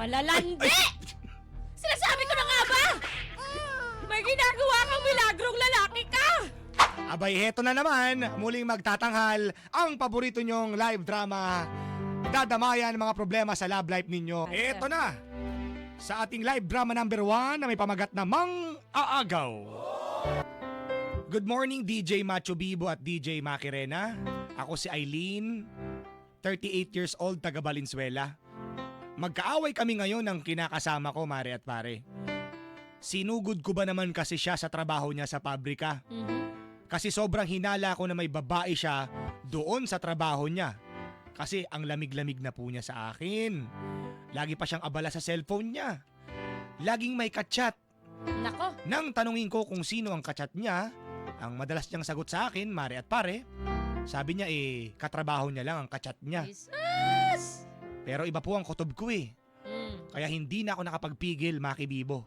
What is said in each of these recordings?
malalandi! Sinasabi ko na nga ba? May ginagawa kang milagrong lalaki ka! Abay, heto na naman, muling magtatanghal ang paborito nyong live drama. Dadamayan mga problema sa love life ninyo. Heto na, sa ating live drama number one na may pamagat na Mang Aagaw. Good morning DJ Macho Bibo at DJ Makirena. Ako si Eileen, 38 years old, taga Valenzuela. Magkaaway kami ngayon ng kinakasama ko, Mare at Pare. Sinugod ko ba naman kasi siya sa trabaho niya sa pabrika? Kasi sobrang hinala ko na may babae siya doon sa trabaho niya. Kasi ang lamig-lamig na po niya sa akin. Lagi pa siyang abala sa cellphone niya. Laging may kachat. Nako, Nang tanungin ko kung sino ang kachat niya, ang madalas niyang sagot sa akin, mare at pare, sabi niya eh, katrabaho niya lang ang kachat niya. Jesus! Pero iba po ang kutob ko eh. Mm. Kaya hindi na ako nakapagpigil, Maki Bibo.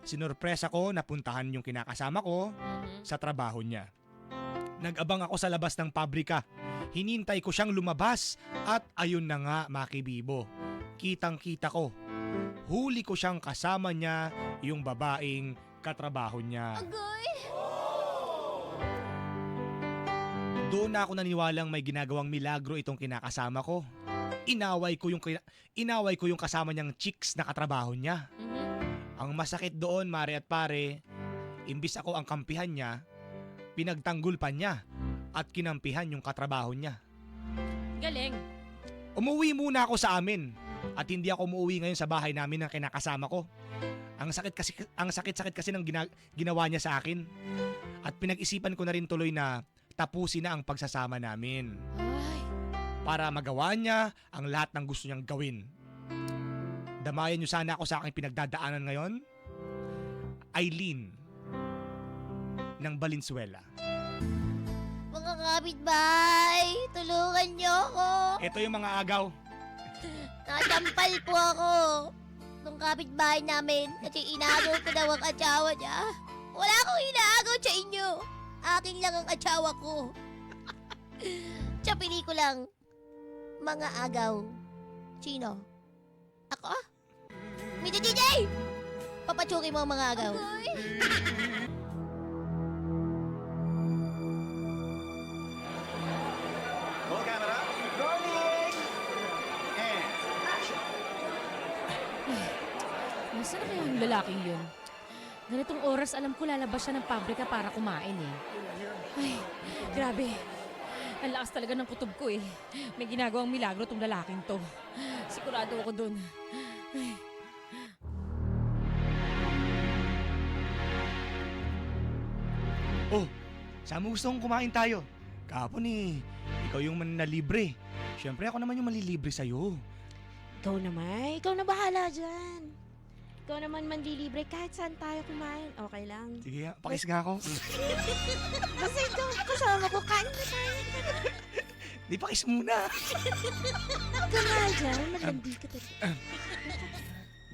Sinurpresa ko na puntahan yung kinakasama ko Mhm. sa trabaho niya. Nag-abang ako sa labas ng pabrika. Hinintay ko siyang lumabas at ayun na nga Maki Bibo. Kitang kita ko. Huli ko siyang kasama niya yung babaeng katrabaho niya. Agoy! Doon na ako naniwalang may ginagawang milagro itong kinakasama ko. Inaway ko yung kina- inaway ko yung kasama niyang chicks na katrabaho niya. Mhm. Ang masakit doon, Mare at Pare, imbis ako ang kampihan niya, pinagtanggol pa niya at kinampihan yung katrabaho niya. Galing. Umuwi muna ako sa amin at hindi ako umuwi ngayon sa bahay namin ng kinakasama ko. Ang sakit kasi ang sakit-sakit kasi ng gina- ginawa niya sa akin. At pinag-isipan ko na rin tuloy na tapusin na ang pagsasama namin Ay, para magawa niya ang lahat ng gusto niyang gawin. Damayan niyo sana ako sa aking pinagdadaanan ngayon. Eileen ng Valenzuela. Mga kapitbahay, tulungan niyo ako. Ito yung mga agaw. Natampal po ako nung kapitbahay namin kasi inagaw ko daw ang asawa niya. Wala akong inaagaw sa inyo. Akin lang ang asawa ko. sa pelikulang, mga agaw. Sino? Ako? Mito DJ! Papatsukin mo ang mga agaw. Roll camera. Rolling! And action! nasaan na kaya yung lalaking yun? Ganitong oras alam ko lalabas siya ng pabrika para kumain eh. Ay, grabe. Ang lakas talaga ng kutob ko eh. May ginagawang milagro tong lalaking to. Sigurado ako dun. Ay. Oh, saan mo gustong kumain tayo? Kahapon eh, ikaw yung mananalibre. Siyempre ako naman yung malilibre sa'yo. Ikaw naman. Ikaw na bahala dyan. Ikaw naman manlilibre kahit saan tayo kumain. Okay lang. Sige, pakis nga ako. Basta ikaw kasama ko, kain na tayo. Di pakis muna. Ikaw nga dyan. Malandi ka talaga.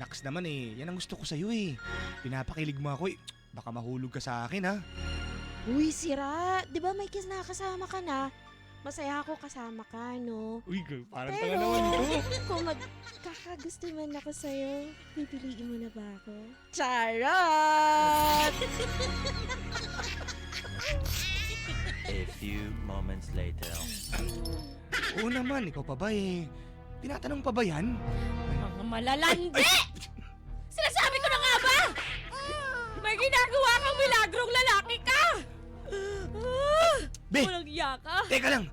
Naks naman eh, yan ang gusto ko sa'yo eh. Pinapakilig mo ako eh. Baka mahulog ka sa akin ha. Uy, sira. Di ba may kiss nakasama ka na? Masaya ako kasama ka, no? Uy, girl, parang Pero, tanga naman to. kung magkakagusto man ako sa'yo, pipiliin mo na ba ako? Charot! A few moments later. Oo naman, ikaw pa ba eh. Tinatanong pa ba yan? Mga malalandi! Sinasabi ko na nga ba? May ginagawa kang milagrong lalaki ka! Ah, Be, Walang iya ka. teka lang.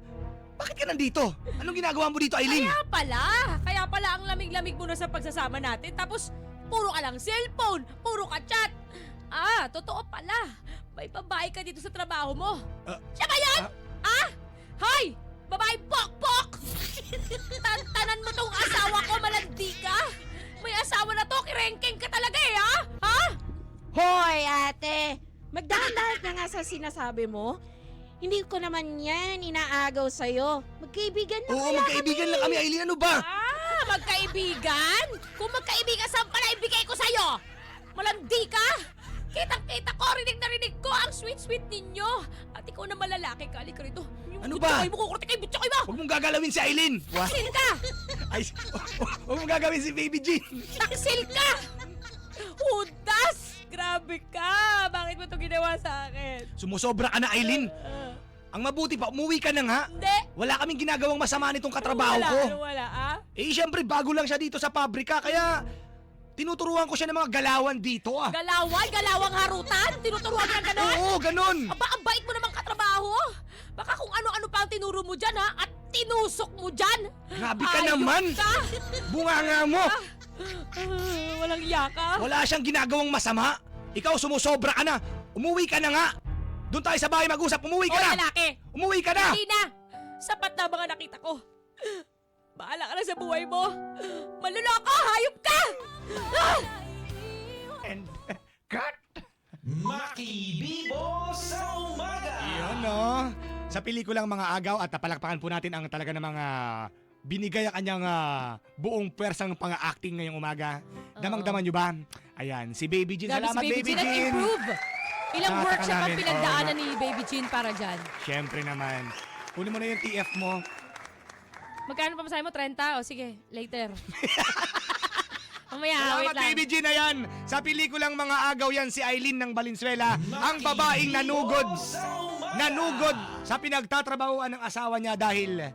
Bakit ka nandito? Anong ginagawa mo dito, Aileen? Kaya pala, kaya pala ang lamig-lamig mo na sa pagsasama natin. Tapos, puro ka lang cellphone, puro ka chat. Ah, totoo pala. May babae ka dito sa trabaho mo. Ah, Siya ba yan? Ah? Hoy! Babae pok-pok! Tantanan mo tong asawa ko, malandi ka! May asawa na to, kirengking ka talaga eh, ha? Ha? Hoy, ate! Magdahan-dahan ka nga sa sinasabi mo. Hindi ko naman yan inaagaw sa'yo. Magkaibigan na Oo, kaya magkaibigan lang kami, Aileen. Ano ba? Ah, magkaibigan? Kung magkaibigan, saan pala ibigay ko sa'yo? Malandi ka? Kitang-kita ko, rinig na rinig ko ang sweet-sweet ninyo. At ikaw na malalaki ka, halika rito. Yung Ano ba? Butsoy mo, kukurtikay, butsoy mo! Huwag mong gagalawin si Aileen. Taksil ka! Ay, huwag mong gagawin si Baby Jean. Taksil ka! Sumusobra ka na, Aileen. Ah, Ang mabuti pa, umuwi ka na nga. Hindi! Wala kaming ginagawang masama nitong katrabaho wala, ko. Ano wala, ah? Eh, syempre, bago lang siya dito sa pabrika, kaya tinuturuan ko siya ng mga galawan dito ah. Galawan? Galawang harutan? Tinuturuan ka ng ganon? Oo, ganun. Aba, ang bait mo namang katrabaho! Baka kung ano-ano pa ang tinuro mo dyan, ha? At tinusok mo dyan! Grabe ka Ayok naman. ka! Bunganga mo. Ah, walang yaka. Wala siyang ginagawang masama. Ikaw sumusobra ka na. Umuwi ka na nga. Doon tayo sa bahay mag-usap. Umuwi O, ka na. lalaki! Umuwi ka na. Hindi na! Sapat na mga nakita ko. Bahala ka na sa buhay mo. Maluloko! Hayop ka! Ah! And cut. Makibibo sa umaga! Yun no. Sa pelikulang mga agaw at napalakpakan po natin ang talaga ng mga binigay ang kanyang ah, buong pwersang pang-acting ngayong umaga. Damang-daman nyo ba? Ayan, si Baby Jean. Grabe Salamat, si Baby Baby Jean. Jean. Nag-improve. Ilang Nakataka workshop ang namin. pinagdaanan Oo. ni Baby Jean para dyan. Siyempre naman. Kunin mo na yung TF mo. Magkano pa masahe mo? 30? O sige, later. Mamaya, wait Salamat, lang. Baby Jean. Ayan, sa pelikulang mga agaw yan si Eileen ng Valenzuela. Ang babaeng nanugod. Nanugod sa pinagtatrabahoan ng asawa niya dahil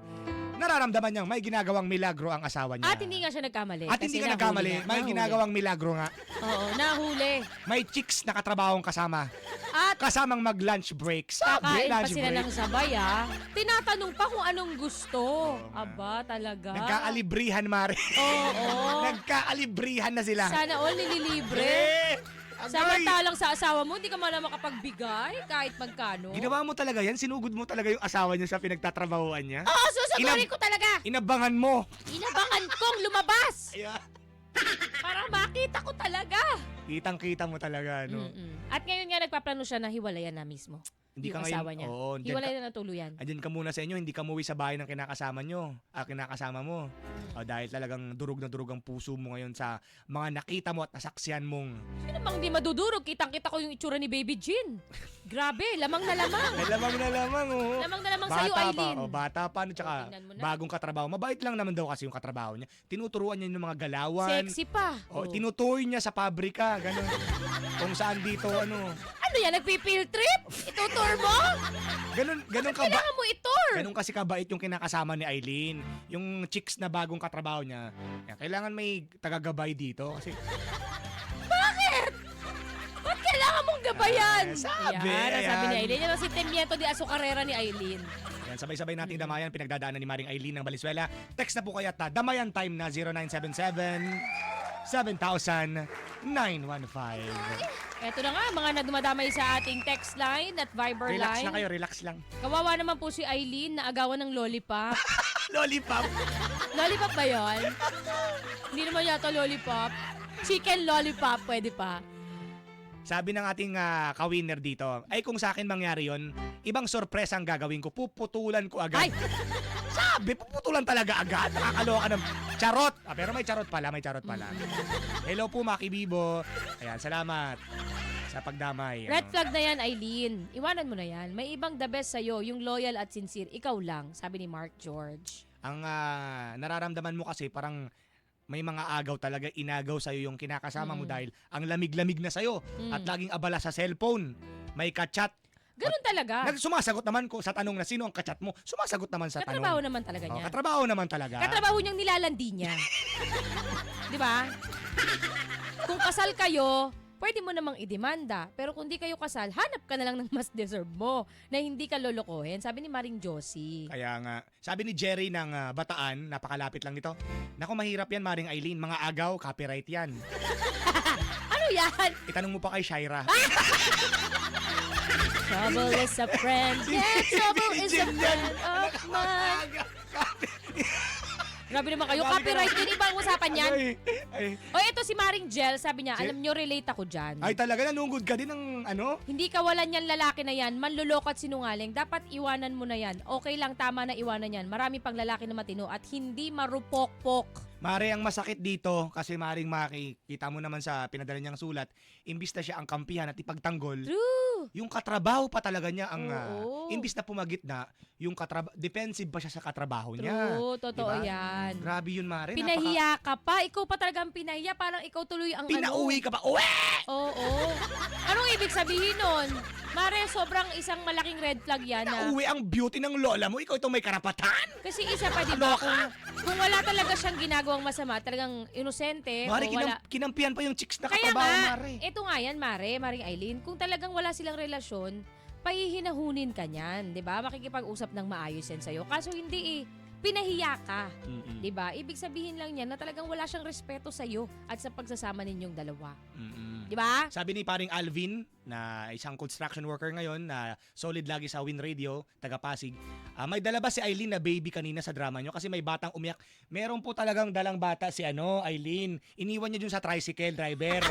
nararamdaman niyang may ginagawang milagro ang asawa niya. At hindi nga siya nagkamali. At kasi hindi ka nahuli nagkamali. nga. May Nahuli. ginagawang milagro nga. Oo, nahuli. May chicks na katrabahong kasama. At Kasamang mag-lunch break. Sabi, kakain pa lunch sila break. ng sabay ah. Tinatanong pa kung anong gusto. Aba, talaga. Nagkaalibrihan, Mare. Oo. Nagkaalibrihan na sila. Sana all nililibre. Eh! Samantalang sa asawa mo, hindi ka man lang makapagbigay kahit magkano. Ginawa mo talaga yan? Sinugod mo talaga yung asawa niya sa pinagtatrabahoan niya? Oo, susugurin Inab- ko talaga. Inabangan mo. Inabangan kong lumabas Yeah. para makita ko talaga. Kitang-kita mo talaga, no? Mm-mm. At ngayon nga nagpaplano siya na hiwalayan na mismo. Hindi yung ka asawa ngayon, niya. oo, dyan Hiwalayan na tuluyan. Andyan ka muna sa inyo, hindi ka muwi sa bahay ng kinakasama nyo. Ah, kinakasama mo. Ah, dahil talagang durog na durog ang puso mo ngayon sa mga nakita mo at nasaksiyan mong Sino bang di madudurog? Kitang-kita ko yung itsura ni Baby Jean. Grabe, lamang na lamang. Ay, lamang na lamang, oh. Lamang na lamang sa'yo, pa, Aileen. oh, bata pa, no, tsaka Tingnan mo na. bagong katrabaho. Mabait lang naman daw kasi yung katrabaho niya. Tinuturuan niya yung mga galawan. Sexy pa. Oh, Oh. tinutoy niya sa pabrika, ganun. Kung saan dito, ano. Ano yan, nagpipill trip? Itutour mo? Ganun, ganun ka ba? Kailangan mo itour. Ganun kasi kabait yung kinakasama ni Eileen. Yung chicks na bagong katrabaho niya. Yan, kailangan may tagagabay dito kasi Ba't kailangan mong gabayan? Ah, sabi, Yan, ang sabi ayan. ni Aileen. Yan ang sentimiento di azucarera ni Aileen. Yan, sabay-sabay nating damayan pinagdadaanan ni Maring Eileen ng Valenzuela. Text na po kaya ta. Damayan time na 0977 7000 915. Eto na nga, mga nagdumadamay sa ating text line at Viber Relax line. lang kayo, relax lang. Kawawa naman po si Aileen na agawan ng lollipop. Lollipop. lollipop ba yon? Hindi naman yata lollipop. Chicken lollipop, pwede pa. Sabi ng ating ah, kawinner dito, ay kung sa akin mangyari yon, ibang sorpresa ang gagawin ko. Puputulan ko agad. Ay! Sabi, puputulan talaga agad. Nakakaloka ng charot. Ah, pero may charot pala, may charot pala. Hello po, Maki Bibo. Ayan, salamat sa pagdamay. Red ano. flag na yan, Aileen. Iwanan mo na yan. May ibang the best sa'yo, yung loyal at sincere. Ikaw lang, sabi ni Mark George. Ang ah, nararamdaman mo kasi parang may mga agaw talaga inagaw sa'yo yung kinakasama mo Mm. dahil ang lamig-lamig na sa'yo Mm. at laging abala sa cellphone. May kachat. Ganun talaga. Nag sumasagot naman ko sa tanong na sino ang kachat mo. Sumasagot naman sa Katrabaho tanong. naman talaga Oh, niya. katrabaho naman talaga. Katrabaho niyang nilalandi niya. Di ba? Kung kasal kayo, pwede mo namang idemanda. Pero kung di kayo kasal, hanap ka na lang ng mas deserve mo na hindi ka lolokohin. Sabi ni Maring Josie. Kaya nga, sabi ni Jerry ng ah, Bataan, napakalapit lang nito. Naku, mahirap yan, Maring Eileen. Mga agaw, copyright yan. Ano yan? Itanong mo pa kay Shaira. Trouble is a friend. Yeah, trouble is a friend of mine. Grabe naman kayo. Ka Copyright din. Ibang usapan yan. Ay, Ay, O ito si Maring Jel, sabi niya, alam nyo, relate ako dyan. ay talaga, nanungod ka din ng ano? Hindi kawalan yan lalaki na yan, manluloko at sinungaling. Dapat iwanan mo na yan. Okay lang, tama na iwanan yan. Marami pang lalaki na matino at hindi marupok-pok. Mare, ang masakit dito, kasi maring maki, kita mo naman sa pinadala niyang sulat, imbis na siya ang kampihan at ipagtanggol, True. yung katrabaho pa talaga niya ang, ah, Oo. imbis na pumagit na, yung katraba- defensive pa siya sa katrabaho niya. True, totoo Diba? yan. Grabe yun, Mare. Pinahiya ka pa. Ikaw pa talaga ang pinahiya. Parang ikaw tuloy ang Napaka- Pinauwi ka pa. Uwe! ano. Oo. Anong ibig sabihin nun? Mare, sobrang isang malaking red flag yan na. Nauwi ang beauty ng lola mo. Ikaw itong may karapatan. Kasi isa pa, di ba, kung, kung wala talaga siyang ginagawang masama, talagang inosente, Mare, o wala... kinam- kinampihan pa yung chicks na Kaya katrabaho, nga, Mare. ito nga yan, Mare, Maring Eileen, kung talagang wala silang relasyon, pahihinahunin ka niyan, di ba? Makikipag-usap ng maayos yan sa'yo. Kaso hindi eh, pinahiya ka, Mm-mm. di ba? Ibig sabihin lang yan na talagang wala siyang respeto sa'yo at sa pagsasama ninyong dalawa. Mm-mm. Di ba? Sabi ni paring Alvin, na isang construction worker ngayon, na solid lagi sa Win Radio, taga Pasig, ah, may dala ba si Eileen na baby kanina sa drama nyo? Kasi may batang umiyak. Meron po talagang dalang bata si ano, Eileen. Iniwan niya dun sa tricycle driver.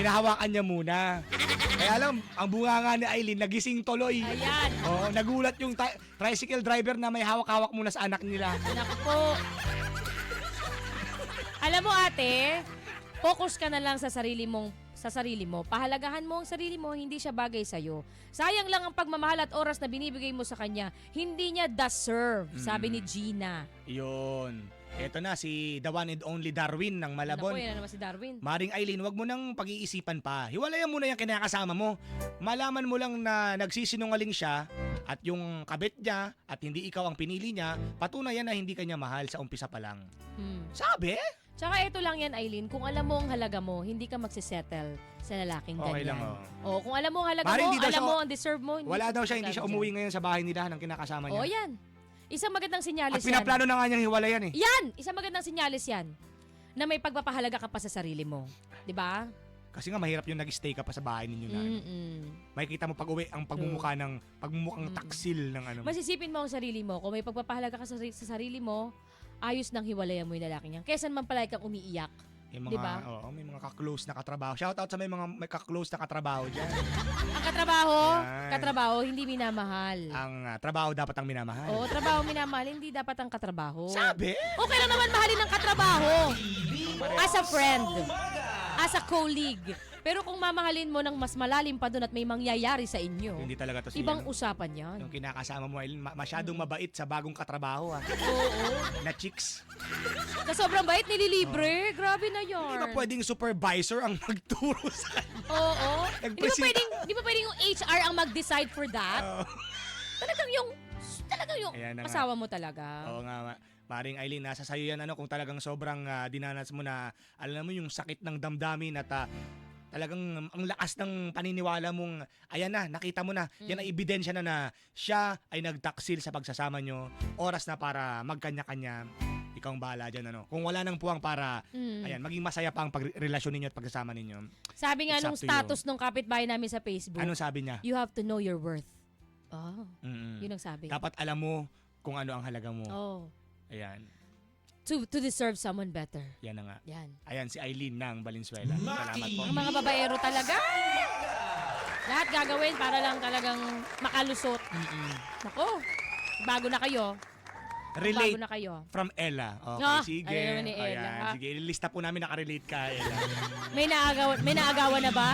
Pinahawakan niya muna. Kaya alam, ang bunga nga ni Eileen, nagising tuloy. Ayan. Oo, nagulat yung ti- tricycle driver na may hawak-hawak muna sa anak nila. Naku po. Alam mo ate, focus ka na lang sa sarili mong sa sarili mo. Pahalagahan mo ang sarili mo, hindi siya bagay sa'yo. Sayang lang ang pagmamahal at oras na binibigay mo sa kanya. Hindi niya deserve, sabi ni Gina. Yun. Eto na, si the one and only Darwin ng Malabon. Naku, yan na naman si Darwin. Maring Eileen, wag mo nang pag-iisipan pa. Hiwalayan mo na yung kinakasama mo. Malaman mo lang na nagsisinungaling siya at yung kabit niya at hindi ikaw ang pinili niya, patunayan na hindi kanya mahal sa umpisa pa lang. Hmm. Sabi? Tsaka ito lang yan, Eileen, kung alam mo ang halaga mo, hindi ka magsisettle sa lalaking Okay ganyan. lang, oh. Oo, kung alam mo ang halaga Mari, mo, hindi daw alam siya- mo ang deserve mo. Wala daw siya, hindi siya umuwi ngayon sa bahay nila ng kinakasama niya. yan. Isang magandang At sinyalis yan. pinaplano na nga niyang hiwalayan eh. Yan! Isang magandang sinyalis yan. Na may pagpapahalaga ka pa sa sarili mo. 'Di ba? Kasi nga mahirap yung nag-stay ka pa sa bahay ninyo na. Mm-mm. Makikita mo pag uwi ang pagmumukha ng pagmumukhang Mm. taksil ng ano. mo. Masisipin mo ang sarili mo. Kung may pagpapahalaga ka sa, sa sarili mo, ayos nang hiwalayan mo yung lalaki niya. Kesa naman pala kang umiiyak. Yung mga, Diba? oo, may mga ka-close na katrabaho. Shout out sa may mga may ka-close na katrabaho dyan. Ang katrabaho, Yan. katrabaho, hindi minamahal. ang ah, trabaho dapat ang minamahal. Oo, trabaho minamahal, hindi dapat ang katrabaho. Sabi? Okay lang naman mahalin ng katrabaho. As a friend. As a colleague. Pero kung mamahalin mo ng mas malalim pa doon at may mangyayari sa inyo, Hindi talaga to si ibang ano, usapan yan. yung kinakasama mo Aileen, ma- masyadong mabait sa bagong katrabaho ah. Oo. Na chicks. Sa sobrang bait, nililibre. Grabe na yun. ba pwedeng supervisor ang magturo sa Oo. Di ba Nagpresenta- pwedeng, di ba pwedeng yung HR ang mag-decide for that? Oo. Talagang yung, talagang yung Ayan na nga. asawa mo talaga. Oo nga, ma- Maring Eileen, nasa sayo yan ano kung talagang sobrang ah, dinanas mo na alam mo yung sakit ng damdamin at ah, talagang ang lakas ng paniniwala mong ayan na, nakita mo na, yan ang Mm. ebidensya na na siya ay nagtaksil sa pagsasama nyo. Oras na para magkanya-kanya. Ikaw ang bahala dyan, ano. Kung wala nang puwang para, Mm. ayan, maging masaya pa ang pagrelasyon ninyo at pagsasama ninyo. Sabi nga It's nung up to you. status nung kapitbahay namin sa Facebook, Anong sabi niya? you have to know your worth. Oh, Mm-mm. yun ang sabi. Dapat alam mo kung ano ang halaga mo. Oh. Ayan. To, to deserve someone better. Yan na nga. Yan. Ayan si Eileen ng Valenzuela. Salamat po. Ang mga babaero talaga. Lahat gagawin para lang talagang makalusot. Mm-mm. Nako, bago na kayo. Relate Bago na kayo. from Ella. Okay, Ah, sige. ayaw naman ni Ella, yan. ha? Sige, ilista po namin nakarelate ka, Ella. May naagawan, may naagawan na ba?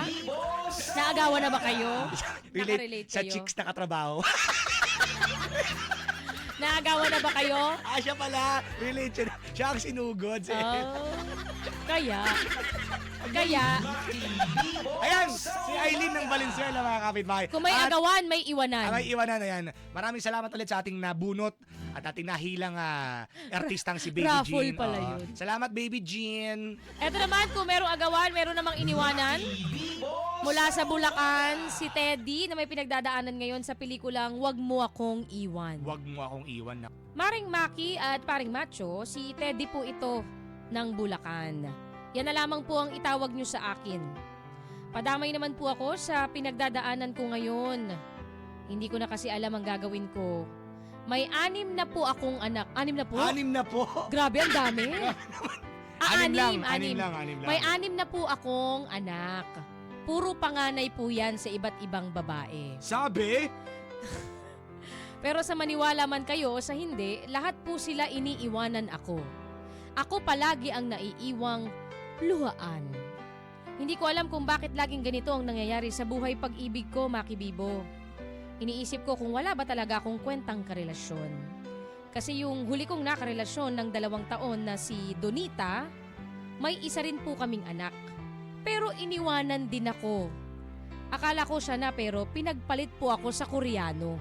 Naagawan na ba kayo? Relate Nakarelate sa kayo? chicks na katrabaho. Naagawan na ba kayo? ah, siya pala. Relate siya. Ang sinugod. Si Oh, kaya. Kaya, Ayan, si Eileen ng Valenzuela, mga kapitbahay. kung may At agawan, may ang iwanan. may iwanan na yan. Maraming salamat ulit sa ating nabunot at ating nahilang ah, artistang si Baby Raffle Jean. pala Oo. yun. Salamat, Baby Jean. Eto naman, kung merong agawan, meron namang iniwanan. Mula sa Bulacan, si Teddy na may pinagdadaanan ngayon sa pelikulang Wag Mo Akong Iwan. Huwag mo akong iwan na. Maring Maki at Paring Macho, si Teddy po ito ng Bulacan. Yan na lamang po ang itawag nyo sa akin. Padamay naman po ako sa pinagdadaanan ko ngayon. Hindi ko na kasi alam ang gagawin ko. May anim na po akong anak. Anim na po? Anim na po. Grabe, ang dami. Ah, Anim lang, anim, anim anim. lang, anim lang. May anim na po akong anak. Puro panganay po yan sa iba't ibang babae. Sabi? Pero sa maniwala man kayo o sa hindi, lahat po sila iniiwanan ako. Ako palagi ang naiiwang luhaan. Hindi ko alam kung bakit laging ganito ang nangyayari sa buhay pag-ibig ko, Maki Bibo. Iniisip ko kung wala ba talaga akong kwentang karelasyon. Kasi yung huli kong nakarelasyon ng dalawang taon na si Donita, may isa rin po kaming anak. Pero iniwanan din ako. Akala ko siya na pero pinagpalit po ako sa Koreano.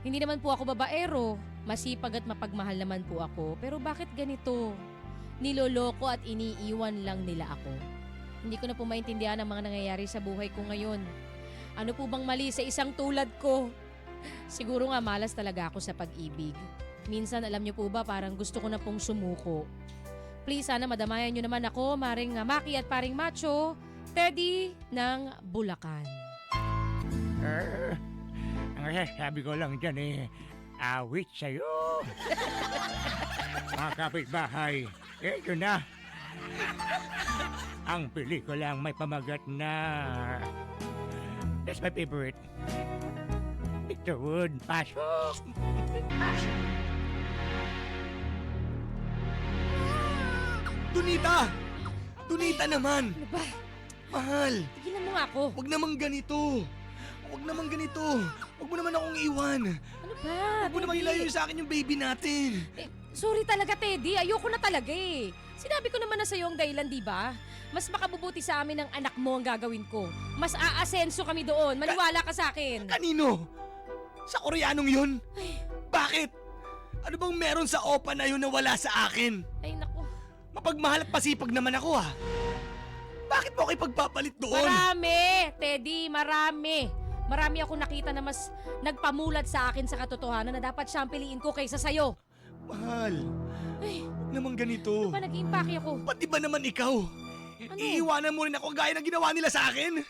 Hindi naman po ako babaero. Masipag at mapagmahal naman po ako. Pero bakit ganito? Niloloko at iniiwan lang nila ako. Hindi ko na po maintindihan ang mga nangyayari sa buhay ko ngayon. Ano po bang mali sa isang tulad ko? Siguro nga malas talaga ako sa pag-ibig. Minsan alam niyo po ba parang gusto ko na pong sumuko. Please sana madamayan niyo naman ako, Maring Maki at Paring Macho, Teddy ng Bulacan. Er, ang sabi ko lang dyan eh, awit sa'yo. Mga kapitbahay, ito na. Ang pelikulang may pamagat na... That's my favorite. Victor Wood, pasok! Dunita! Dunita naman! Ano ba? Mahal! Tigilan mo nga ako. Huwag naman ganito. Huwag naman ganito. Huwag mo naman akong iwan. Ano ba? Huwag mo naman ilayo sa akin yung baby natin. Eh, sorry talaga, Teddy. Ayoko na talaga eh. Sinabi ko naman na sa'yo ang dahilan, di ba? Mas makabubuti sa amin ng anak mo ang gagawin ko. Mas aasenso kami doon. Maniwala ka sa akin. Kanino? Sa koreanong yun? Bakit? Ano bang meron sa opa na yun na wala sa akin? Ay, naku. Mapagmahal at pasipag naman ako ah. Bakit mo ako ipagpapalit doon? Marami, Teddy, marami. Marami ako nakita na mas nagpamulat sa akin sa katotohanan na dapat siyang piliin ko kaysa sa'yo. Mahal, Ay, huwag naman ganito. pa nag-iimpake ako. Pati ba naman ikaw? Ano? Iiwanan mo rin ako gaya ng ginawa nila sa akin?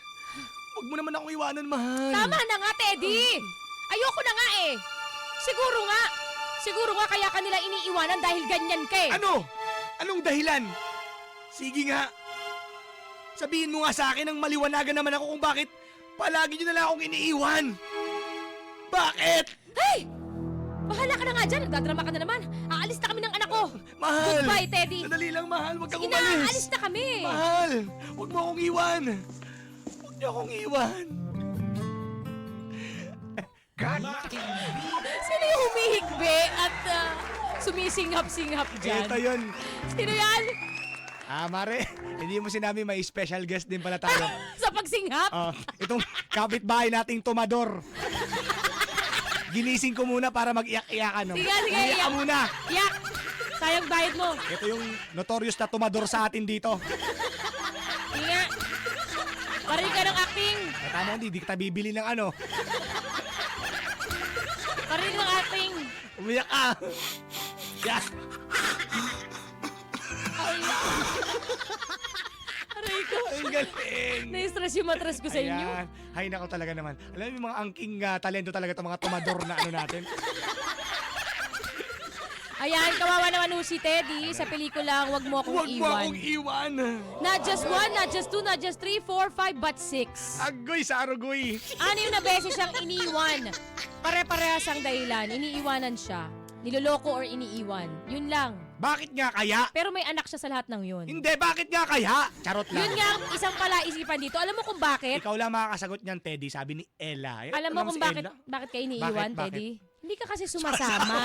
Huwag mo naman ako iwanan, mahal. Tama na nga, Teddy! Ayoko na nga eh! Siguro nga! Siguro nga kaya kanila iniiwanan dahil ganyan ka eh! Ano? Anong dahilan? Sige nga. Sabihin mo nga sa akin ng maliwanagan naman ako kung bakit palagi nyo na lang akong iniiwan. Bakit? Hey! Bahala ka na nga dyan! Nagdadrama ka na naman! Aalis na kami ng anak ko! Mahal! Goodbye, Teddy! Sandali lang, mahal. Huwag kang Sige na, umalis. alis na kami! Mahal! Huwag mo akong iwan. Huwag niyo akong iwan. God! Sino yung humihigbe at ah, sumisingap-singap dyan? Ito yun. Sino yan? Ah, Mare, hindi mo sinabi may special guest din pala tayo. Sa pagsinghap? Ah, itong kapitbahay nating tumador. Ginising ko muna para mag-iyak-iyakan. No? Sige, sige, Iyak ka iyak. muna. Yak! Sayang bayad mo! Ito yung notorious na tumador sa atin dito. Sige nga! Parin ka ng acting! Eh, tama hindi, di kita bibili ng ano. Parin ng acting! Umiyak ka. Aray ko! Ang galing. Na-stress yung matras ko sa inyo. Ayan. Hay nako talaga naman. Alam mo yung mga angking ah, talento talaga itong mga tumador na ano natin. Ayan, kawawa naman ho si Teddy sa pelikulang Wag Mo Akong Huwag mo Iwan. akong iwan. Not just one, not just two, not just three, four, five, but six. Agoy sa arugoy. Anim na beses siyang iniwan. Pare-parehas ang dahilan. Iniiwanan siya. Niloloko or iniiwan. Yun lang. Bakit nga kaya? Pero may anak siya sa lahat ng yun. Hindi, bakit nga kaya? Charot lang. Yun nga ang isang palaisipan dito. Alam mo kung bakit? Ikaw lang makakasagot niyan, Teddy, sabi ni Ella. Eh, Alam mo si kung bakit Ella? bakit ka iniiwan, Bakit? Bakit? Teddy? Hindi ka kasi sumasama.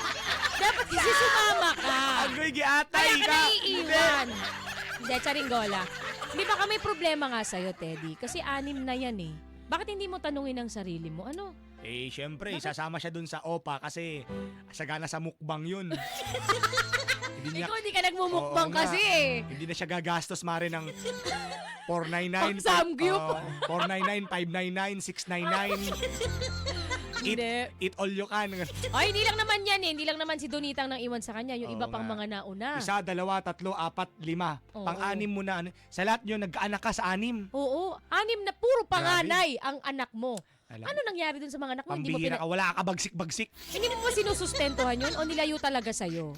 Dapat kasi sumama ka. Agoy, giatay Kaya ka ka. naiiwan. Hindi, charinggola. Hindi baka may problema nga sa'yo, Teddy. Kasi anim na yan eh. Bakit hindi mo tanungin ang sarili mo? Ano? Eh, syempre, sasama siya dun sa OPA kasi sagana sa mukbang yun. hindi niya, Ikaw hindi ka nagmumukbang Oo nga. kasi eh. hindi na siya gagastos mare ng 499. Pang samgyup. Oo, 499, 599, 699. Eat, Hindi. eat all you can. Ay, hindi lang naman yan eh. Hindi lang naman si Donitang nang iwan sa kanya. Yung Oo iba pang nga. mga nauna. Isa, dalawa, tatlo, apat, lima. Oo. Pang-anim mo na. ano. Sa lahat yun, nagkaanak ka sa anim. Oo. Anim na puro panganay ang anak mo. Alam, Ano nangyari dun sa mga anak mo? Hindi mo, pambihira pina- ka, wala ka bagsik-bagsik. hindi mo ba sinusustentuhan yun o nilayo talaga sa'yo?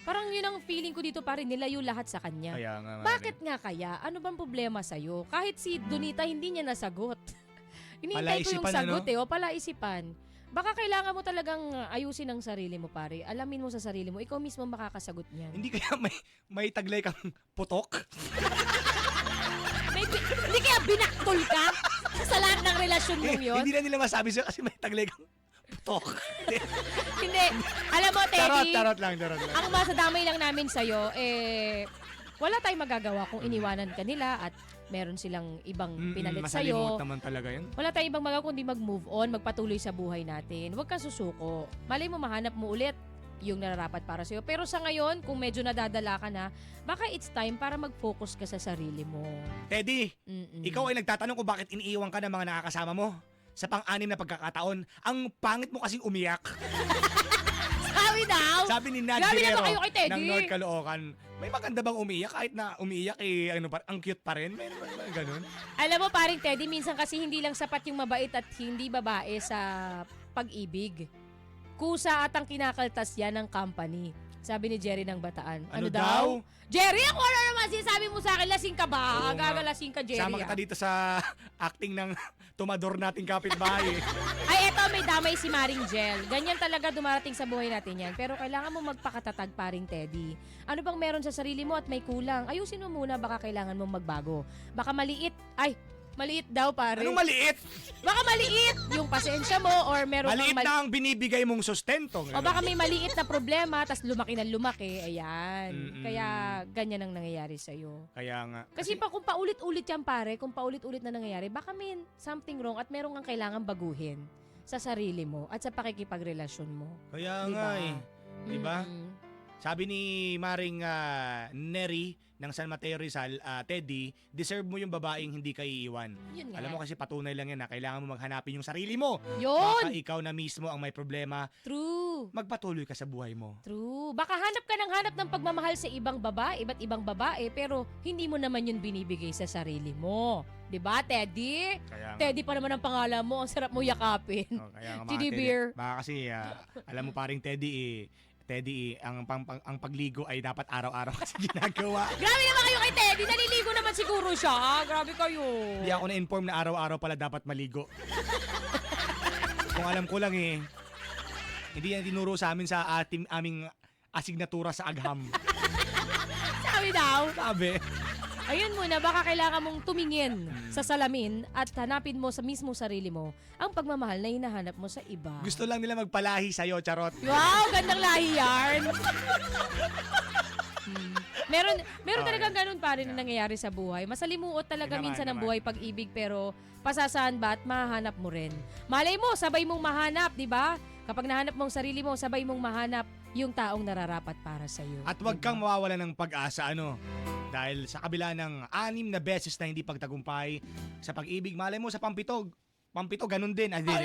Parang yun ang feeling ko dito pare, nilayo lahat sa kanya. Kaya nga. Bakit nga kaya? Ano bang problema sa'yo? Kahit si Donita hindi niya nasagot. Hinihintay ko yung Palaisipan, sagot ano? eh, o palaisipan. Baka kailangan mo talagang ayusin ang sarili mo pare. Alamin mo sa sarili mo, ikaw mismo makakasagot niyan. Hindi kaya may may taglay kang putok? May, hindi kaya binaktol ka sa lahat ng relasyon mong yun? Hindi na nila masabi sa'yo kasi may taglay kang putok. Hindi. Alam mo, Teddy, charot lang, charot lang. ang masadamay lang namin sa'yo, eh, wala tayong magagawa kung iniwanan ka nila at meron silang ibang Mm, pinalit masalimot sa'yo. naman talaga yun. Wala tayong ibang magawa kundi mag-move on, magpatuloy sa buhay natin. Huwag kang susuko. Malay mo mahanap mo ulit yung nararapat para sa'yo. Pero sa ngayon, kung medyo nadadala ka na, baka it's time para mag-focus ka sa sarili mo. Teddy, Mm-mm. ikaw ay nagtatanong kung bakit iniiwan ka ng mga nakakasama mo. Sa pang-anim na pagkakataon, ang pangit mo kasing umiyak. Sabi daw! Sabi ni Nad Grabe naman Guerrero kayo kay Teddy. ng North Caloocan, may maganda bang umiyak kahit na umiiyak eh, ano pa, ang cute pa rin? May may- may ganun. Alam mo paring Teddy, minsan kasi hindi lang sapat yung mabait at hindi babae sa pag-ibig. Kusa at ang kinakaltas yan ng company. Sabi ni Jerry ng Bataan. Ano, Ano daw? Jerry, ako ano naman sinasabi mo sa akin? Lasing ka ba? Oo nga. Gagalasing ka, Jerry. Sama ah. kita dito sa acting ng tumador nating kapitbahay. Ay, eto, may damay si Maring Gel. Ganyan talaga dumarating sa buhay natin yan. Pero kailangan mo magpakatatag, paring Teddy. Ano bang meron sa sarili mo at may kulang? Ayusin mo muna, baka kailangan mong magbago. Baka maliit. Ay, maliit daw, pare. Anong maliit? Baka maliit yung pasensya mo or meron Maliit kang na ang binibigay mong sustento. o baka may maliit na problema tas lumaki na lumaki. Ayan. Mm-mm. Kaya ganyan ang nangyayari sa'yo. Kaya nga. Kasi pa kung paulit-ulit yan pare, kung paulit-ulit na nangyayari, baka may something wrong at meron kang kailangan baguhin sa sarili mo at sa pakikipagrelasyon mo. Kaya Diba? nga eh. Diba? Mm. Sabi ni Maring ah, Neri ng San Mateo Rizal, ah, Teddy, deserve mo yung babaeng hindi ka iiwan. Yun nga. Alam mo kasi patunay lang yan na kailangan mo maghanapin yung sarili mo. Yun! Baka ikaw na mismo ang may problema, True. magpatuloy ka sa buhay mo. True. Baka hanap ka ng hanap ng pagmamahal sa ibang babae, iba't ibang babae, pero hindi mo naman yun binibigay sa sarili mo. 'Di ba, Teddy? Kaya nga. Teddy pa naman ang pangalan mo. Ang sarap mo yakapin. Oh, kaya nga mga Teddy, beer. Baka kasi, ah, alam mo paring Teddy eh, Teddy ang, pang, pang- ang pagligo ay dapat araw-araw kasi ginagawa. Grabe naman kayo kay Teddy. Naliligo naman siguro siya. Grabe kayo. Hindi ako na-inform na araw-araw pala dapat maligo. Kung alam ko lang eh, hindi yan tinuro sa amin sa ating aming asignatura sa agham. Sabi daw. Sabi. Ayun muna, baka kailangan mong tumingin sa salamin at hanapin mo sa mismo sarili mo ang pagmamahal na hinahanap mo sa iba. Gusto lang nila magpalahi sa'yo, charot. Wow, gandang lahi yarn. Hmm. Meron meron Okay. talagang ganun pa rin na nangyayari sa buhay. Masalimuot talaga Yun naman, minsan ang naman. buhay pag-ibig pero pasasahan ba at mahanap mo rin. Malay mo, sabay mong mahanap, di ba? Kapag nahanap mo ang sarili mo, sabay mong mahanap yung taong nararapat para sa iyo. At wag kang mawawala ng pag-asa, ano? Dahil sa kabila ng anim na beses na hindi pagtagumpay sa pag-ibig, malay mo sa pampitog. Pampito, ganun din. Ah, di,